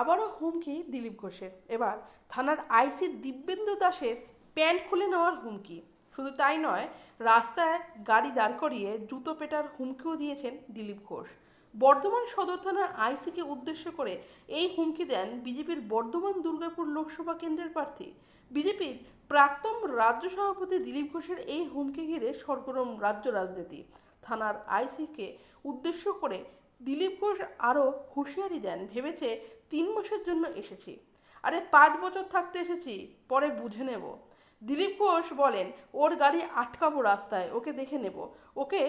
আবারও হুমকি দিলীপ ঘোষের। এবার থানার আইসি দিব্যেন্দু দাসের প্যান্ট খুলে নেওয়ার হুমকি। শুধু তাই নয়, রাস্তায় গাড়ি দাঁড় করিয়ে জুতো পেটার হুমকিও দিয়েছেন দিলীপ ঘোষ। বর্ধমান সদর থানার আইসিকে উদ্দেশ্য করে এই হুমকি দেন বিজেপির বর্ধমান দুর্গাপুর লোকসভা কেন্দ্রের প্রার্থী। বিজেপির প্রাক্তন রাজ্য সভাপতি দিলীপ ঘোষের এই হুমকি ঘিরে সরগরম রাজ্য রাজনীতি। থানার আইসিকে উদ্দেশ্য করে দিলীপ ঘোষ আরও হুঁশিয়ারি দেন, ভেবেছে তিন মাসের জন্য এসেছি। আরে পাঁচ বছর থাকতে এসেছি, পরে বুঝে নেব। দিলীপ ঘোষ বলেন, ওর গাড়ি আটকাবো রাস্তায়, ওকে দেখে নেব। ওকে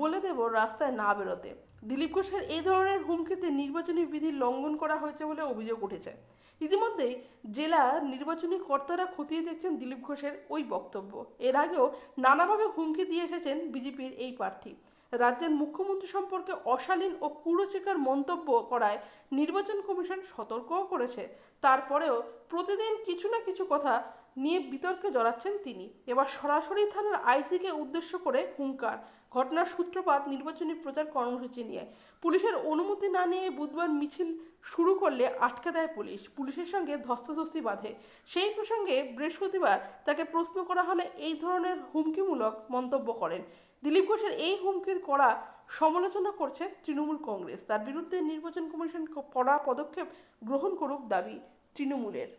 বলে দেব রাস্তায় না বেরোতে। দিলীপ ঘোষের এই ধরনের হুমকিতে নির্বাচনী বিধি লঙ্ঘন করা হয়েছে বলে অভিযোগ উঠেছে। ইতিমধ্যেই জেলা নির্বাচনী কর্তারা খতিয়ে দেখছেন দিলীপ ঘোষের ওই বক্তব্য। এর আগেও নানাভাবে হুমকি দিয়ে এসেছেন বিজেপির এই প্রার্থী। রাজ্যের মুখ্যমন্ত্রী সম্পর্কে অশালীন ও কুরুচিকার মন্তব্য করায় নির্বাচন কমিশন সতর্কও করেছে। তারপরেও প্রতিদিন কিছু না কিছু কথা নিয়ে বিতর্কে জড়াচ্ছেন তিনি। এবার সরাসরি থানার আইসিকে উদ্দেশ্য করে হুঙ্কার। ঘটনার সূত্রপাত নির্বাচনী প্রচার কর্মসূচি নিয়ে। পুলিশের অনুমতি না নিয়ে বুধবার মিছিল শুরু করলে আটকে দেয় পুলিশ। পুলিশের সঙ্গে ধস্তাধস্তি বাঁধে। সেই প্রসঙ্গে বৃহস্পতিবার তাকে প্রশ্ন করা হলে এই ধরনের হুমকিমূলক মন্তব্য করেন। দিলীপ ঘোষের এই হুমকির কড়া সমালোচনা করছে তৃণমূল কংগ্রেস। তার বিরুদ্ধে নির্বাচন কমিশন কড়া পদক্ষেপ গ্রহণ করুক দাবি তৃণমূলের।